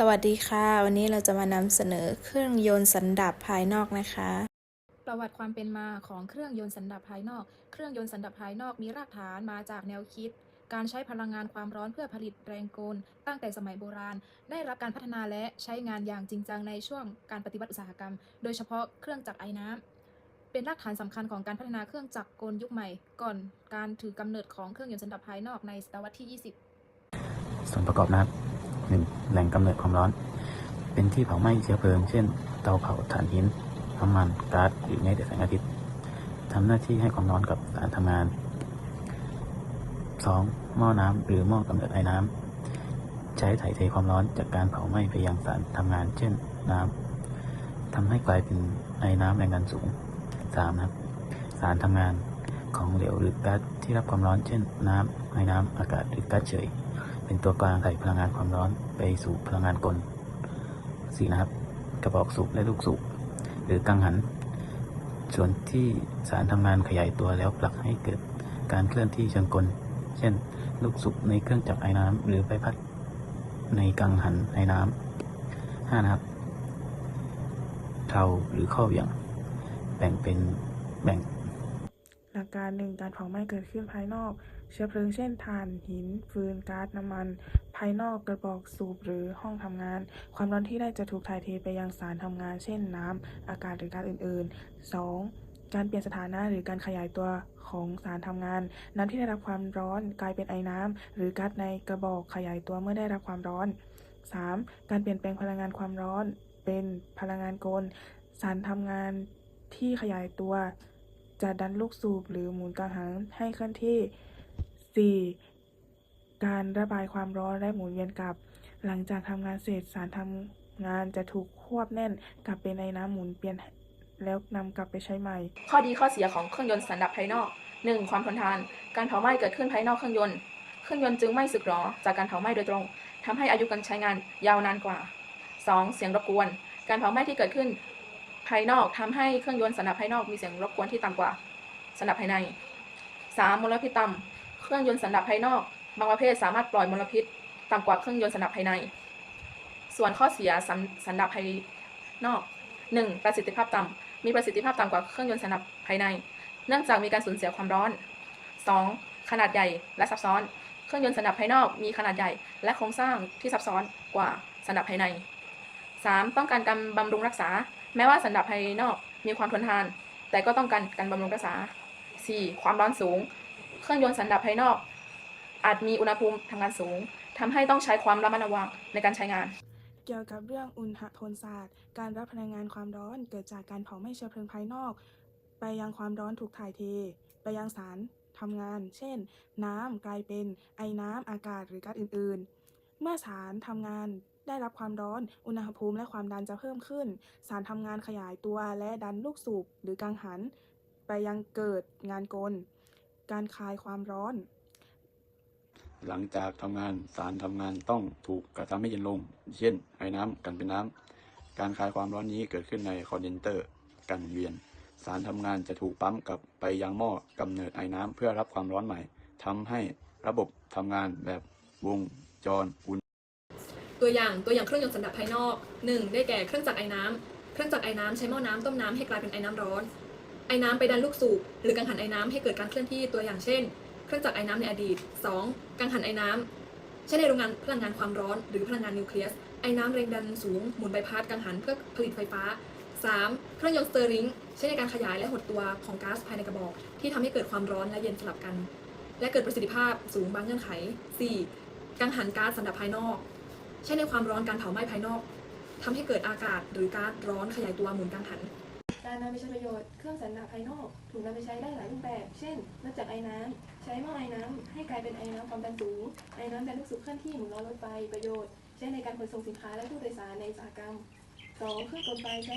สวัสดีค่ะ วันนี้เราจะมานำเสนอเครื่องยนต์สันดาปภายนอกนะคะ ประวัติความเป็นมาของเครื่องยนต์สันดาปภายนอก เครื่องยนต์สันดาปภายนอกมีรากฐานมาจากแนวคิด การใช้พลังงานความร้อนเพื่อผลิตแรงกล ตั้งแต่สมัยโบราณ ได้รับการพัฒนาและใช้งานอย่างจริงจังในช่วงการปฏิวัติอุตสาหกรรม โดยเฉพาะเครื่องจักรไอ้น้ำเป็นรากฐานสำคัญของการพัฒนาเครื่องจักรกลยุคใหม่ ก่อนการถือกำเนิดของเครื่องยนต์สันดาปภายนอกในศตวรรษที่ 20 ส่วนประกอบนะครับหนึ่งแหล่งกำเนิดความร้อน เป็นที่เผาไหม้เชื้อเพลิง เช่น เตาเผาถ่านหินน้ำมันก๊าซหรือแม้แต่แสงอาทิตย์ทำหน้าที่ให้ความร้อนกับสารทำงาน 2. หม้อน้ำหรือหม้อกำเนิดไอ้น้ำใช้ถ่ายเทความร้อนจากการเผาไหม้ไปยังสารทำงาน เช่น น้ำทำให้กลายเป็นไอ้น้ำแรงดันสูง 3. นะครับ สารทำงานของเหลวหรือก๊าซที่รับความร้อน เช่น น้ำไอ้น้ำอากาศหรือก๊าซเฉย เป็นตัวกลางถ่ายพลังงานความร้อนไปสู่พลังงานกล 4. นะครับ กระบอกสูบและลูกสูบหรือกังหัน ส่วนที่สารทำงานขยายตัวแล้วผลักให้เกิดการเคลื่อนที่เชิงกล เช่น ลูกสูบในเครื่องจักรไอ้น้ำหรือใบพัดในกังหันไอ้น้ำ 5. นะครับเทาหรือข้อเหวี่ยง แบ่งเป็นแบ่งหลักการหนึ่งการเผาไหม้เกิดขึ้นภายนอก เชื้อเพลิงเช่นถ่านหิน ฟืนก๊าซน้ำมัน ภายนอกกระบอกสูบหรือห้องทำงาน ความร้อนที่ได้จะถูกถ่ายเทไปยังสารทำงาน เช่นน้ำอากาศหรือก๊าซอื่นๆ 2. การเปลี่ยนสถานะหรือการขยายตัวของสารทำงาน น้ำที่ได้รับความร้อนกลายเป็นไอน้ำหรือก๊าซในกระบอกขยายตัวเมื่อได้รับความร้อน 3. การเปลี่ยนแปลงพลังงานความร้อน เป็นพลังงานกล สารทำงานที่ขยายตัว จะดันลูกสูบหรือหมุนกังหันให้เคลื่อนที่ 4. การระบายความร้อนและหมุนเวียนกลับ หลังจากทำงานเสร็จสารทำงานจะถูกควบแน่นกลับเป็นไอ้น้ำหมุนเปลี่ยนแล้วนำกลับไปใช้ใหม่ ข้อดีข้อเสียของเครื่องยนต์สันดาปภายนอก 1. ความทนทาน การเผาไหม้เกิดขึ้นภายนอกเครื่องยนต์ เครื่องยนต์จึงไม่สึกหรอจากการเผาไหม้โดยตรงทำให้อายุการใช้งานยาวนานกว่า 2. เสียงรบกวน การเผาไหม้ที่เกิดขึ้นภายนอกทำให้เครื่องยนต์สันดาปภายนอกมีเสียงรบกวนที่ต่ำกว่าสันดาปภายใน 3. มลพิษต่ำ เครื่องยนต์สันดาปภายนอก บางประเภทสามารถปล่อยมลพิษต่ำกว่าเครื่องยนต์สันดาปภายใน ส่วนข้อเสียสันสันดาปภายนอก 1. ประสิทธิภาพต่ำมีประสิทธิภาพต่ำกว่าเครื่องยนต์สันดาปภายใน เนื่องจากมีการสูญเสียความร้อน 2. ขนาดใหญ่และซับซ้อน เครื่องยนต์สันดาปภายนอกมีขนาดใหญ่ และโครงสร้างที่ซับซ้อนกว่าสันดาปภายใน 3. ต้องการการบำรุงรักษา แม้ว่าสันดาปภายนอกมีความทนทาน แต่ก็ต้องการการบำรุงรักษา 4. ความร้อนสูง เครื่องยนต์สันดาปภายนอก อาจมีอุณหภูมิทำงานสูงทำให้ต้องใช้ความระมัดระวังในการใช้งาน เกี่ยวกับเรื่องอุณหพลศาสตร์ การรับพลังงานความร้อนเกิดจากการเผาไหม้เชื้อเพลิงภายนอก ไปยังความร้อนถูกถ่ายเท ไปยังสารทำงาน เช่น น้ำกลายเป็นไอน้ำอากาศหรือก๊าซอื่น ๆ เมื่อสารทำงานได้รับความร้อน อุณหภูมิและความดันจะเพิ่มขึ้น สารทำงานขยายตัวและดันลูกสูบหรือกังหัน ไปยังเกิดงานกล การคลายความร้อน หลังจากทำงานสารทำงานต้องถูกกระทำให้เย็นลง เช่นไอ้น้ำกันเป็นน้ำ การคลายความร้อนนี้เกิดขึ้นในคอนเดนเตอร์กันเวียน สารทำงานจะถูกปั๊มกลับไปยังหม้อกำเนิดไอ้น้ำเพื่อรับความร้อนใหม่ทำให้ระบบทำงานแบบวงจรอุ่นตัวอย่างตัวอย่างเครื่องยนต์สันดาปภายนอก 1. ได้แก่เครื่องจักรไอ้น้ำเครื่องจักรไอ้น้ำใช้หม้อน้ำต้มน้ำให้กลายเป็นไอ้น้ำร้อน ไอ้น้ำไปดันลูกสูบหรือกังหันไอ้น้ำให้เกิดการเคลื่อนที่ตัวอย่างเช่น เครื่องจักรไอ้น้ำในอดีต 2. กังหันไอ้น้ำใช้ในโรงงานพลังงานความร้อนหรือพลังงานนิวเคลียสไอ้น้ำแรงดันสูงหมุนใบพัดกังหันเพื่อผลิตไฟฟ้า 3. เครื่องยนต์สเตอร์ริงใช้ในการขยายและหดตัวของก๊าซภายในกระบอก ที่ทำให้เกิดความร้อนและเย็นสลับกัน และเกิดประสิทธิภาพสูงบางเงื่อนไข 4. กังหันก๊าซสันดาปภายนอก ใช้ในความร้อนการเผาไหม้ภายนอกทำให้เกิดอากาศหรือก๊าซร้อนขยายตัวหมุนกังหัน การนำไปใช้ประโยชน์เครื่องสันดาปภายนอกถูกนำไปใช้ได้หลายรูปแบบ เช่นมาจากไอ้น้ำใช้หม้อไอ้น้ำให้กลายเป็นไอ้น้ำความดันสูงไอ้น้ำดันลูกสูบเคลื่อนที่หมุนล้อรถไฟประโยชน์ใช้ในการขนส่งสินค้าและผู้โดยสารในอุตสาหกรรม 2. เครื่องกลไฟใช้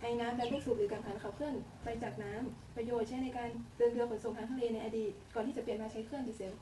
ไอ้น้ำดันลูกสูบหรือกังหันขับเคลื่อนไปจากน้ำประโยชน์ใช้ในการเดินเรือขนส่งทางทะเลในอดีต ก่อนที่จะเปลี่ยนมาใช้เครื่องดีเซล